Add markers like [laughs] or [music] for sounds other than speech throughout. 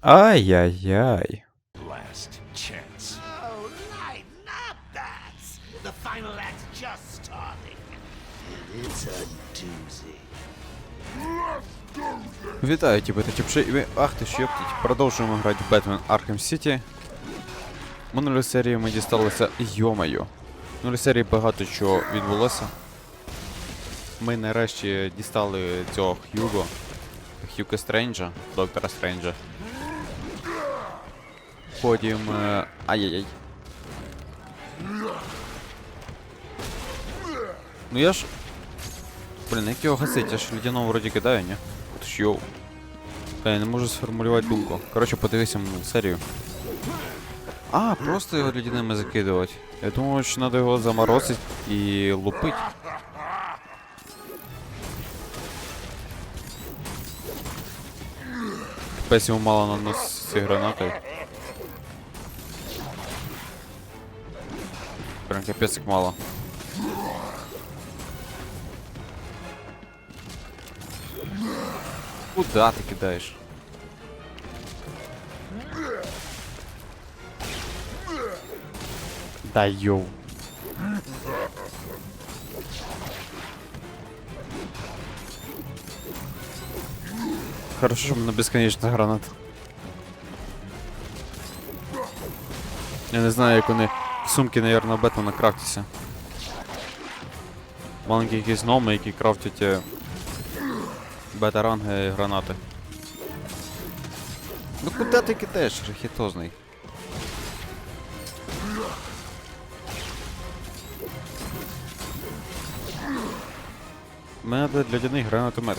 Ай-яй-яй. Вітаю ті бета-чіпши і ми... Ах ти ж йоптіть. Продовжуємо грати в Batman Arkham City. Минулі серії ми дісталися Йомаю. Минулі серії багато чого відбулося. Ми нарешті дістали цього Хьюго, Хьюка Стренджа, доктора Стренджа. Потім... е, Ай-яй-яй. Ну я ж Блін, як його гасить? Я ж ледяного вроді кидаю, ні? От йоу. Я не можу сформулювати думку. Коротше, подивися серію. А, просто його ледяними закидувати. Я думав, що треба його заморозити і лупить. Пес йому мало наносить гранати. Прям капець як мало. Куда ты кидаешь? Да йоу. Хорошо, що мене безконечна граната. Я не знаю, як вони сумки, наверное, Бетмена крафтяться. Маленькі якісь гноми, які бета-ранги і гранати. Ну куди ти кидаєш, рахітозний? Мене для лядяний гранатомет.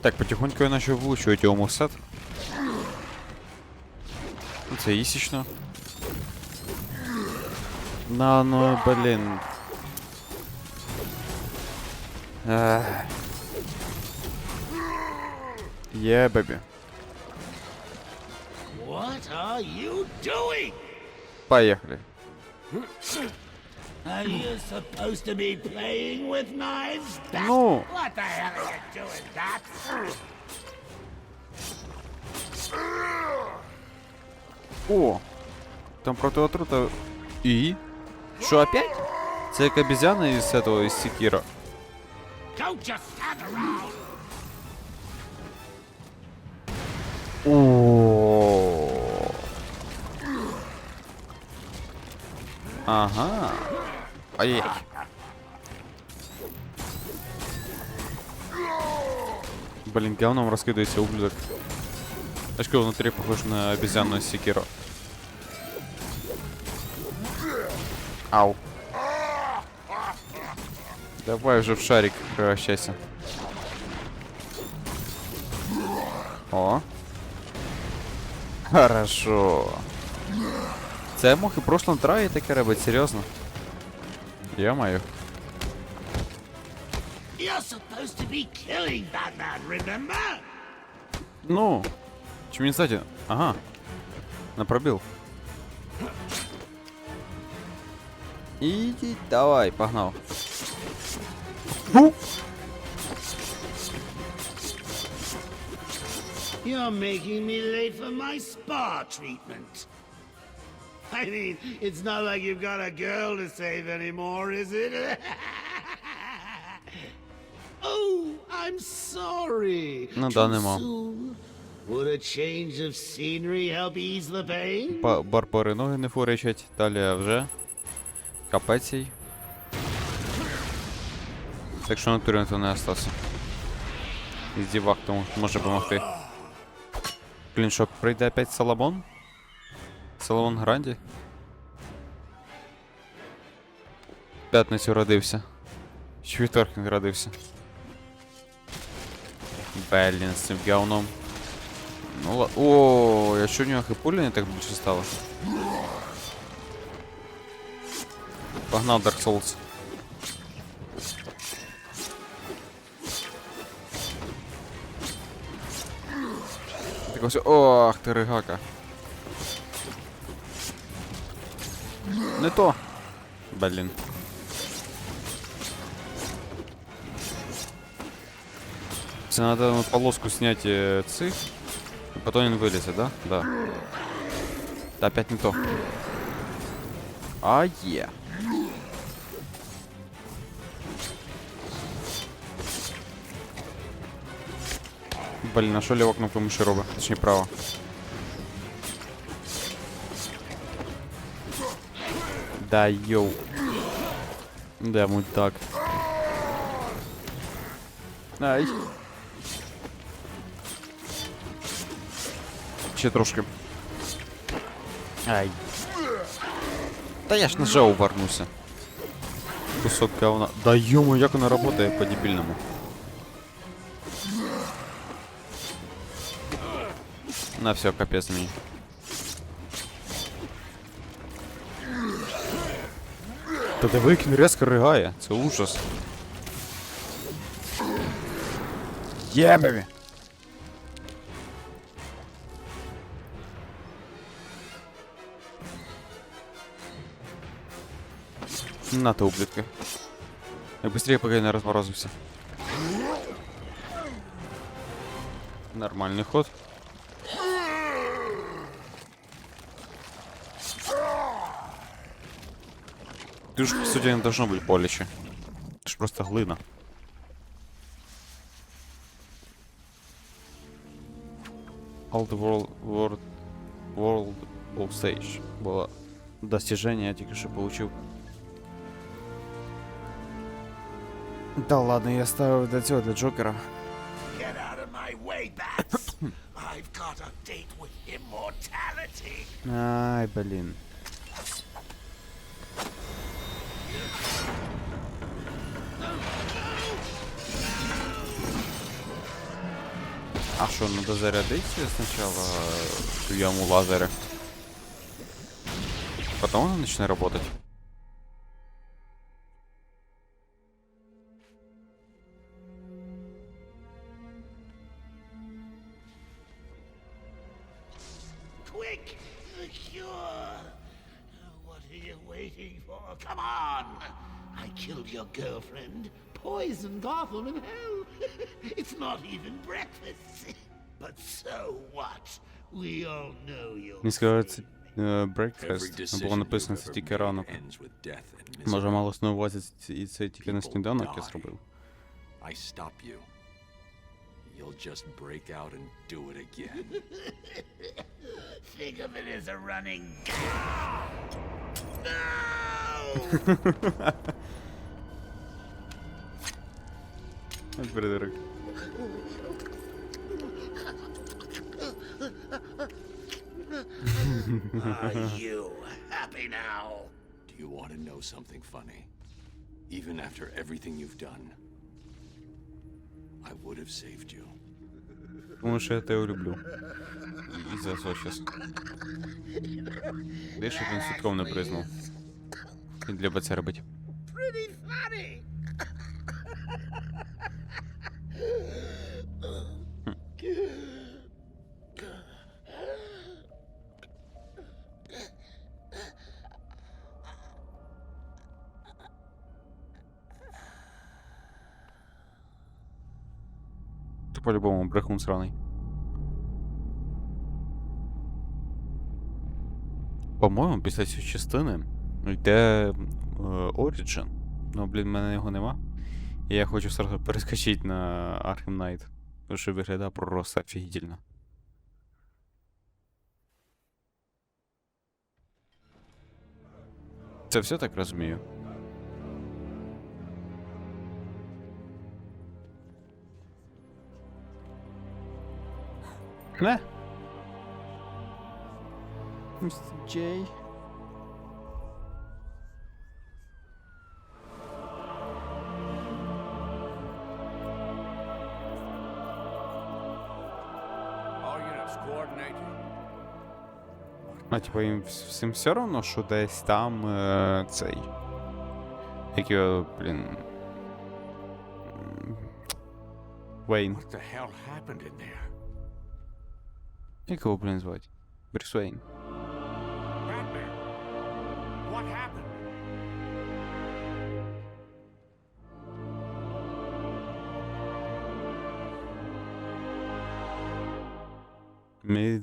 Так, потихоньку я начал влучувати його мусет. Це ісічно. На, ну, блін. Ех. Є, бебі. What are you doing? Поїхали. Are you supposed to be playing with knives? Bat? No. What the hell are you doing, Bat? О! Там протиотрута. І? Що опять? Це як обезьяна із этого, із Секіра. Don't just stand around. О. Ага. Ай. Блин, говном раскидывайся, ублюдок. Очко внутри похож на обезьяну Секиро. Ау. Давай уже в шарик превращайся. О. Хорошо. Це я мог і в прошлом траї таке робити, серйозно. Я remember? Ну. Чем не кстати? Ага. На пробил. Иди, давай, погнал. You're making me late for my spa treatment. I mean, it's not like you've got a girl to save anymore, is it? oh, I'm sorry. Ну Too да, нема. soon? Would a change of scenery help ease the pain? Ба- Барбари ноги не фуричать, далі вже Капець їй. Так що натурі ніхто не остався. Із дівак тому може допомогти. Блін, що, прийде опять Соломон? Соломон Гранді? В П'ятницю родився. Чи вівторок він родився? Блін, з цим говном. Ну ла... О, я що у нього хипулі не так більше стало? Погнав Dark Souls. Так ось. Ох, ти ригака. Не то. Блін. Це треба полоску зняти е, цих, і потім він вилізе, да? Да. Та опять не то. А є. Блін, а що ліва кнопка миші робить? Точніше права. Да йоу. Да, мультак. Ай. Ще трошки. Ай. Та я ж нажав вернуся. Кусок говна. Да йому, як вона працює по-дебільному. На все, капець мені. Та диви, як він резко ригає, це ужас. Єбеві! На ты, ублюдка. Я быстрее, пока я не разморозился. Нормальный ход. Ты ж, по сути, не должно быть боляче. Это ж просто глина. The world, world, world Ball Stage. Было достижение, я только что получил. Да ладно, я ставил для цього, для Джокера. Get out А что, надо зарядить сначала эту яму лазера? Потом она начинает работать. Your girlfriend, poisoned Gotham and hell. [laughs] it's not even breakfast. [laughs] But so what? We all know you're. Не сказати е, Every breakfast, decision було you've написано це ever тільки made ранок. ends with death and misery. Може малось на увазі ці- і це тільки на People сніданок я die. зробив. I stop you. You'll just break out and do it again. [laughs] Think of it as a running gag. No! Придурок. Are you happy now? Do you want to know something funny? Even after everything you've done, I would have saved you. Тому що я тебе люблю. І за що щас. Де щоб він свідком не признав. І для це робить. Pretty funny. По-любому брехун сраний. По-моєму, після цієї частини йде е, Origin. Ну, блін, в мене його нема. І я хочу сразу перескочити на Arkham Knight. Тому що виглядає просто офігітельно. Це все так розумію. Не? Містер Джей. All units coordinated. А типа їм вс- всім все одно, що десь там е, цей. Як його, блін. м, Вейн. What the hell happened in there? Как его, блин, звать? Брюс Уэйн.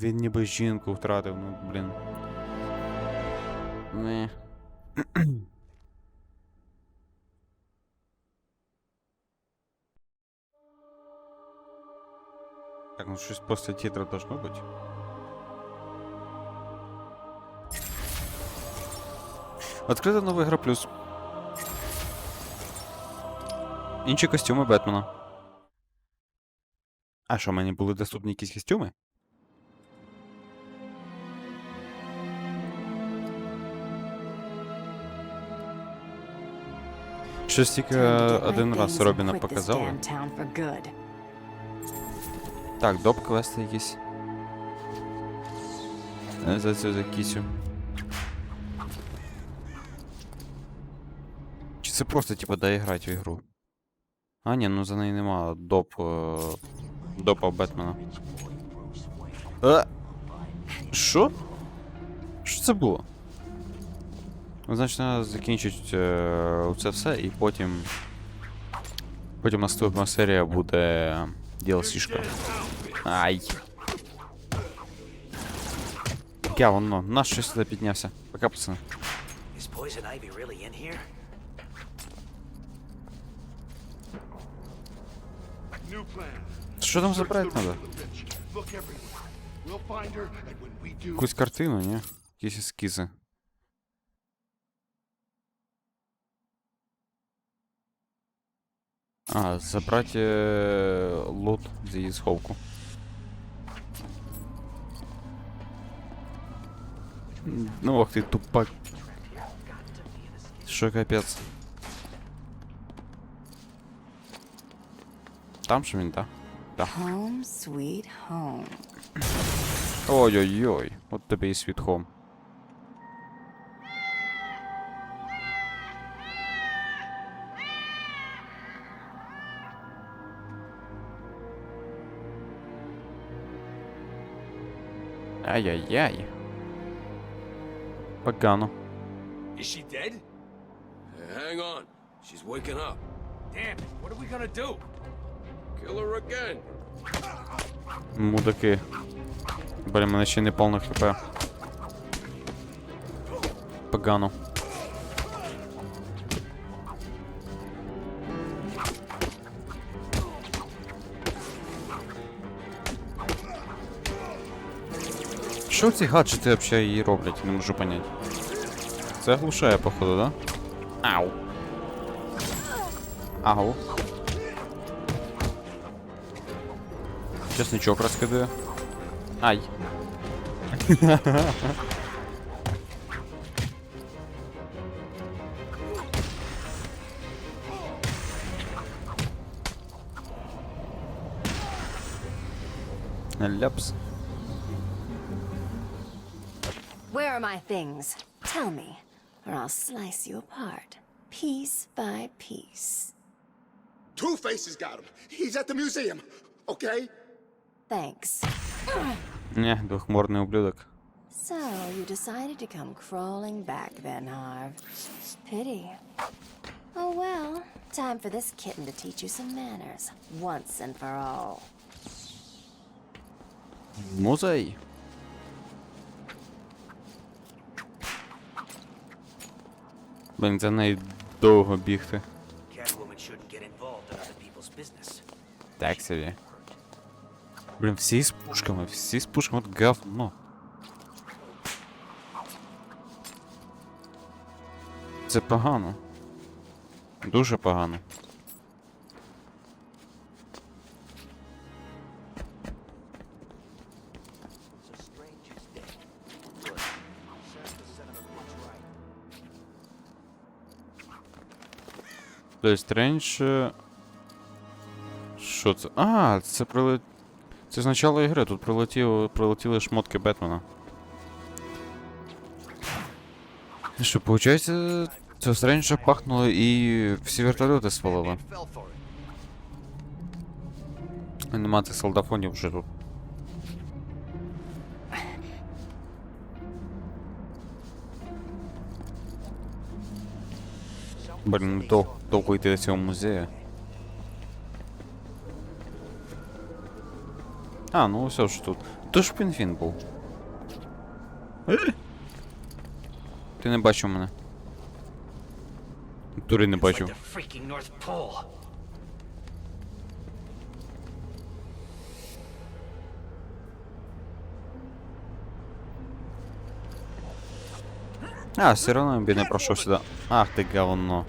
Він ніби жінку втратив, ну блін. Не. [clears throat] ну щось після титра должно бути. Відкрита нова гра плюс. Інші костюми Бетмена. А що, мені були доступні якісь костюми? Щось тільки е, один раз Робіна показали. Так, доп квести якісь. Е, За цю за кісю. Чи це просто, типа, дай грати в ігру? А, ні, ну за неї нема доп. е, Допа Бетмена. Е! Що? Що це було? Ну, значить, треба закінчити е, це все і потім. Потім наступна серія буде DLC-шка. Ай. Я воно, наш щось сюди піднявся. Пока, пацани. Is Poison Ivy really in here? New plan. Що там за проект надо? Look everywhere. We'll find her, and when we do, Якусь картину, ні? Якісь ескізи. А, забрати е, лут з її Ну ох ти тупак. Що капець. Там же він, так? Home sweet home. Ой-ой-ой, от тобі і світ хом. Ай-яй-яй. Погано. Is she dead? Hang on. She's waking up. Damn it, what are we gonna do? Kill her again. Мудаки. Блін, мене ще не повно хп. Погано. Що ці гаджети взагалі її роблять? Не можу понять. Це глушає, походу, да? Ау. Ау. Чесничок розкидає. Ай. Ляпс. my things? Tell me, or I'll slice you apart, piece by piece. Two Faces got him. He's at the museum. Okay? Thanks. Не, двохморний ублюдок. So, you decided to come crawling back then, Harv. Pity. Oh well, time for this kitten to teach you some manners, once and for all. Музей. Блін, за нею довго бігти. Так собі. Блін, всі з пушками, всі з пушками от говно. Це погано. Дуже погано. Тобто Стрендж. е, Що це? А, це прилет... Це з начала ігри, тут прилетіло, прилетіли шмотки Бетмена. Що, виходить, це Стренджа пахнуло і всі вертольоти спалили. Нема цих солдафонів вже тут. Блін, дов, довго йти до цього музею. А, ну все ж тут. То ж пінфін був. Ти не бачив мене. Тури не бачив. А, все равно би не пройшов сюди. Ах ти говно.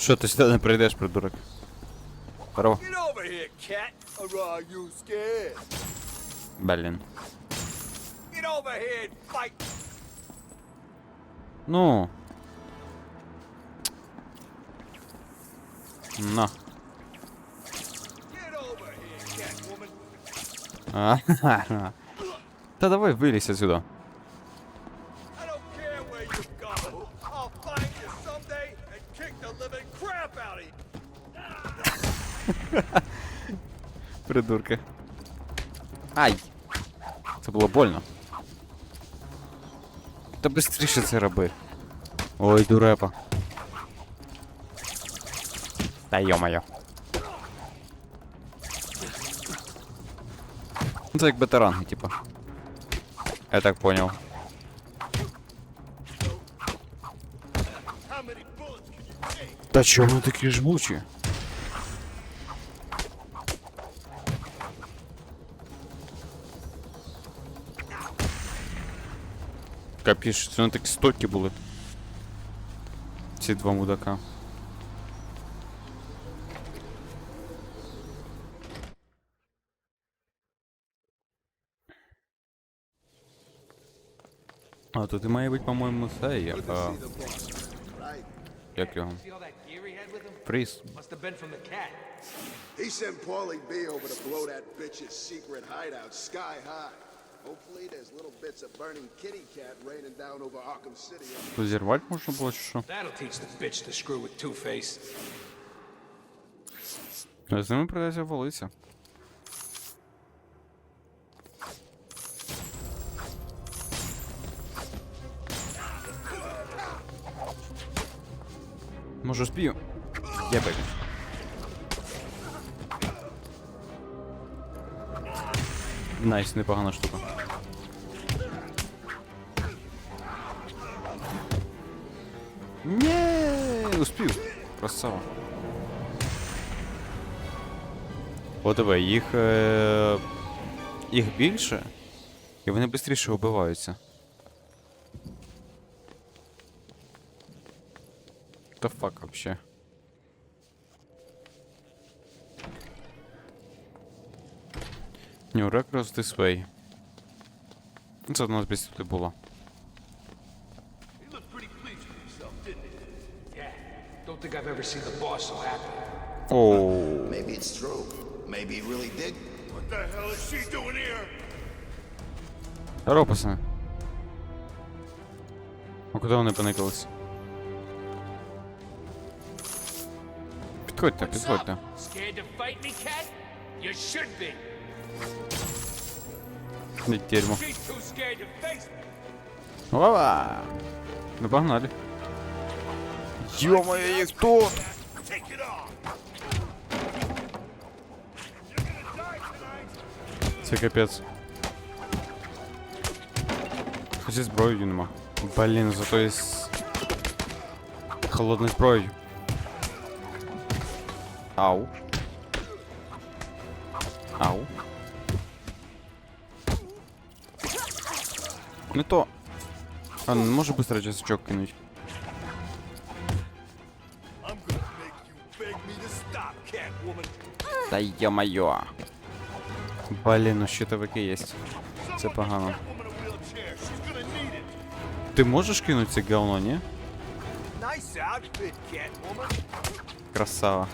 Що ти сюди не прийдеш, придурок? Здорово. Блін. Ну. На. А, Та давай вилізь отсюда. [laughs] Придурки. Ай! Це було больно. Та бистріше це роби. Ой, дурепа. Та йо-моє. Ну, Це як бетеранги, типа. Я так понял. How many bullets can you take? Та чому вони такі жмучі? Капіш, це вони такі стойкі були. Ці два мудака. А, тут і має бути, по-моєму, це є. А, як його? Cat. He sent Paulie B over to blow that bitch's secret hideout sky high. Hopefully, there's little bits of burning kitty cat raining down over Arkham City. Зірвати можна було чи що? That'll teach the bitch to screw with Two-Face. З ними придеться валитися. Може спію? Я бейбі. Найс, непогана штука. Не, успів. Красава. О, диви, їх. Е... Їх більше, і вони швидше вбиваються. Та фак вообще. New Records This Way. Ну, Це у нас десь тут і було. He looked pretty pleased with himself, didn't he? Yeah. Don't think I've ever seen the boss so happy. Оу. Maybe it's true. Maybe he really did. What the hell is she doing here? Здорово, пацани. А куди вони поникались? Підходьте, підходьте. Scared to fight me, cat? You should be. Не дерьмо. She's too scared to face me. Опа! Ну погнали. Ё-моё, їх тут! Take it off. You're gonna die tonight. Це капець. Зі зброєю нема. Блін, зато є з холодною зброєю. Ау. Ау. Не то. А, не може быстро часочок кинуть. I'm gonna make you beg me to stop, cat woman. Та йо-моё. Блін, ну щитовики є. Це погано. Cat woman in a wheelchair. She's gonna need it. Ти можеш кинути це говно, ні? Nice outfit, cat woman. Красава.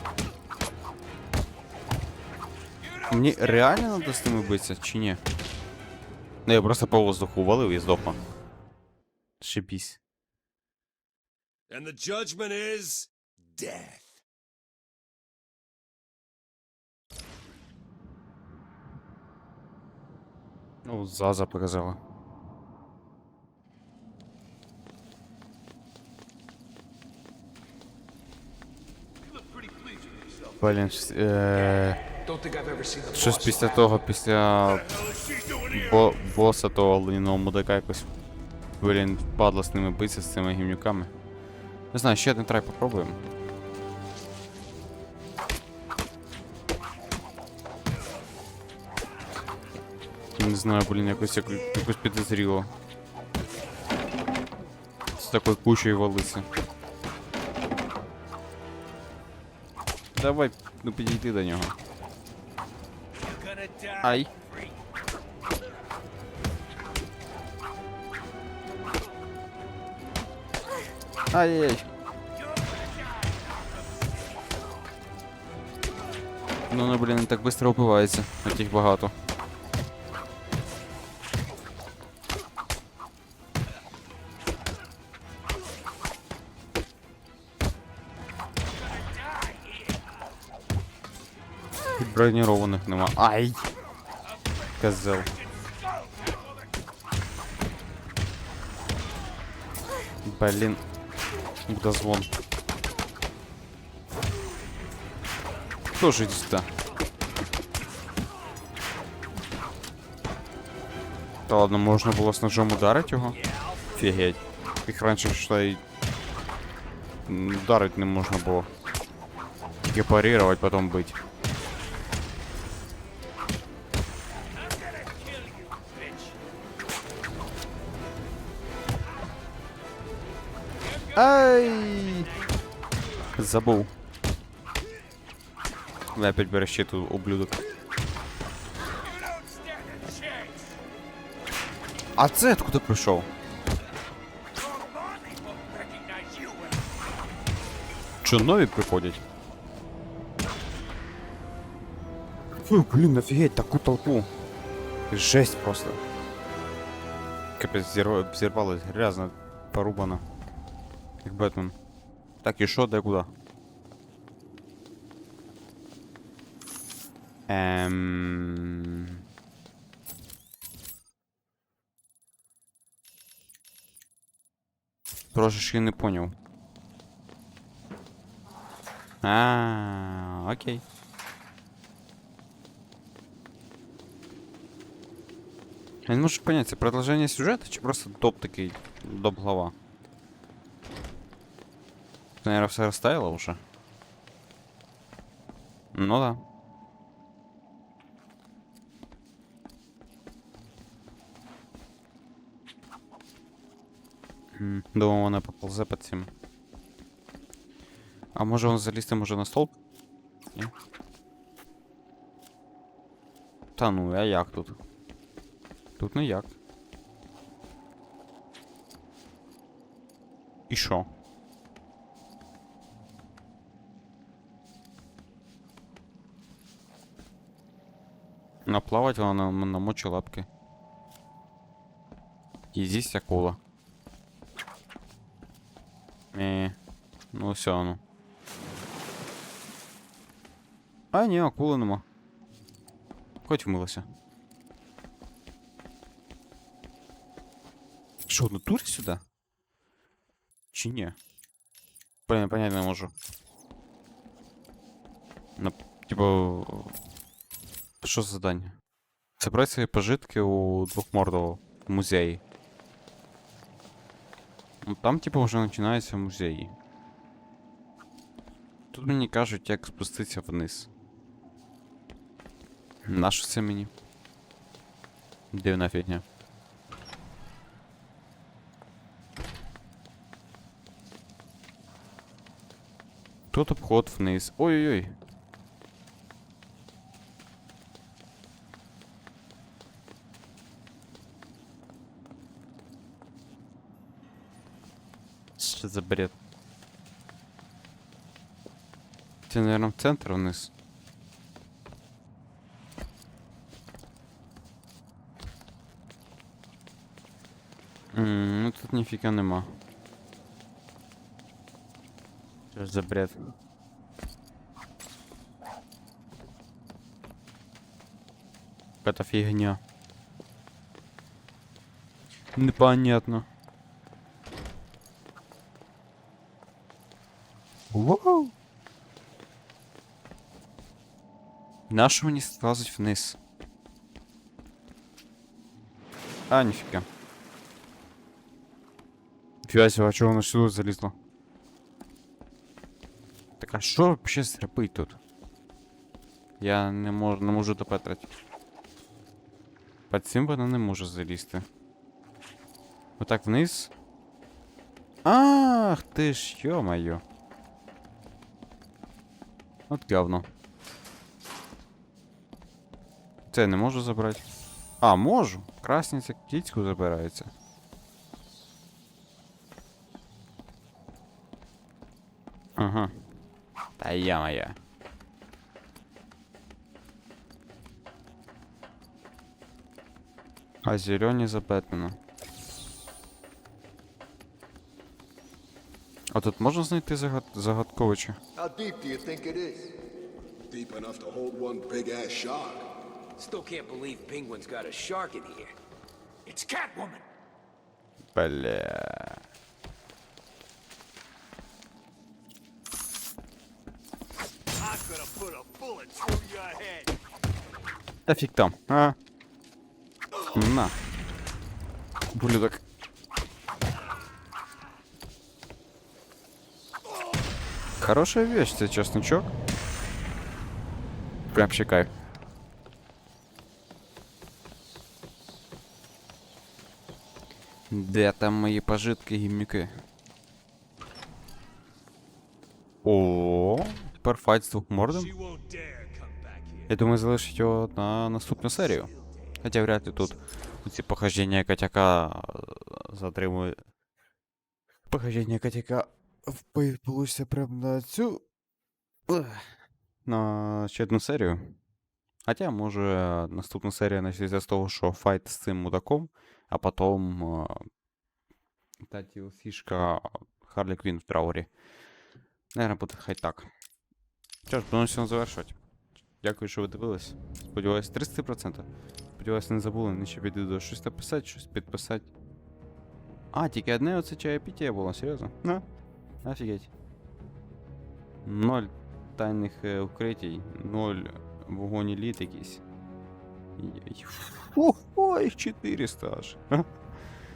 Мені реально надо з ними битися, чи ні? Ну я просто по воздуху валив і здохну. Шипісь. And the judgment is death. Ну, Заза показала. Блін, щось е, після того, після бо, боса того линяного мудака якось. Блін, падло з ними битися, з цими гімнюками. Не знаю, ще один трай попробуємо. Не знаю, блін, якось яку- якось підозріло. З такою кучею валиться. Давай, ну підійди до нього. Ай. Ай-яй-яй. Ну, ну, блін, так швидко вбивається, як їх багато. Бронірованих нема. Ай! Козел. Блін. Дозвон. Тоже иди сюда. Та ладно, можна було з ножом ударити його. Фігеть. Їх раніше що й м, ударити не можна було. Тільки парировать, потом бить. Забув. Ви опять береш ще тут ублюдок. А це откуда прийшов? Що, нові приходять? Фу, блін, офігеть, таку толпу. Жесть просто. Капець, зірва- взірвалось, грязно, порубано. Як Бетмен. Так, і що, де куди? Ем... Трошечки не поняв. А, окей. Я не можу понять, це продовження сюжету чи просто доп такий доп глава? Наверное, все расставила уже? Ну да. М, Думаю, вона поползе під цим. А може он залізти може на столб? Ні? Та ну, а як тут? Тут не як. І що? Наплавать вона на, намочи лапки. І здесь акула. ну все ну. А, ні, акули нема. Хоч вмилася. Що, в натурі сюди? Чи ні? Блін, я понять не можу. На, типа... Що за задання? Забрати свої пожитки у двохмордого в музеї. Ну там, типа, вже починається музей. Тут мені кажуть, як спуститися вниз. Нащо це мені? Дивна фігня. Тут обход вниз. Ой-ой-ой. Что за бред? Це, наверное, в центр вниз. М, ну тут нифига нема. Что ж за бред? Какая-то фигня. Непонятно. Нащо мені слазить вниз? А, ніфіга. Фіасі, а чого воно сюди залізло? Так а що вообще зробити тут? Я не можу, не можу допетрати. Під цим вона не може залізти. Отак вниз. Ах ти ж, ё-моё. От говно. Це не можу забрати. А, можу. Красниця кіцьку забирається. Ага. Та я моя. А зелені за Бетмена. А тут можна знайти загад... загадковича? How deep do you think it is? Deep enough to hold one big ass shark. Still can't believe Penguin's got a shark in here. It's Catwoman! Бля. I'm gonna put a bullet through your head. Та фиг там, а? На. Булюдок. Хорошая вещь, це чесночок. Прям ще Де там мої пожитки гімнюки? О, тепер файт з двохмордом. Я думаю, залишить його на наступну серію. Хоча вряд ли тут ці похождення котяка е, затримує. Похождення котяка получиться прям на цю. Ех, На ще одну серію. Хоча, може, наступна серія почнеться з того, що файт з цим мудаком, а потім е, та фішка Харлі Квін в траурі. Наверное, буде хай так. Що ж, будемо сьогодні завершувати. Дякую, що ви дивились. Сподіваюсь, 30%. Сподіваюсь, не забули нічого під відео щось написати, щось підписати. А, тільки одне оце чаєпіття було, серйозно? На. Офігеть. Ноль тайних е, укриттів, ноль вогонь еліт якийсь. Ой, Ого, їх 400 аж.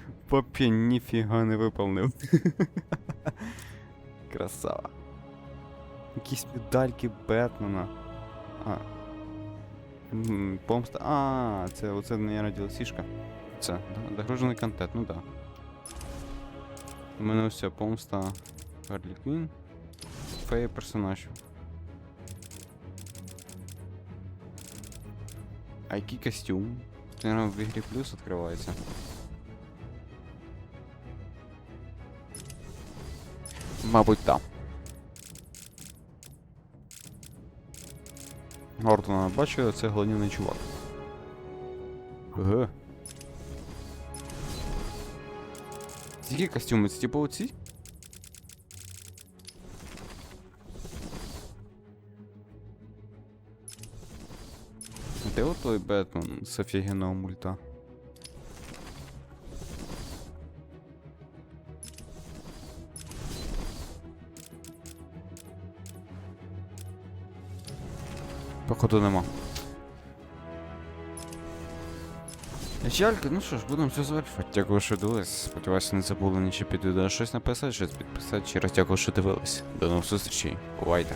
Ха. Папі ніфіга не виповнив. [laughs] Красава. Якісь медальки Бетмена. А. М, Помста. А, це оце, наверное, DLC-шка. Це, да, загружений контент, ну да. У мене ось ця помста Харлі Квін. Фея персонаж. А який костюм? Це, наверное, в ігрі плюс відкривається. Мабуть, так. Гортона бачили, це головний чувак. Г. Які костюми? Це типу оці? Де от той Бетмен з офігенного мульта? Походу нема. Жалька, ну що ж, будемо все завершувати. Дякую, що дивились. Сподіваюся, не забули нічого під відео щось написати, щось підписати. Ще раз дякую, що дивились. До нових зустрічей. Бувайте.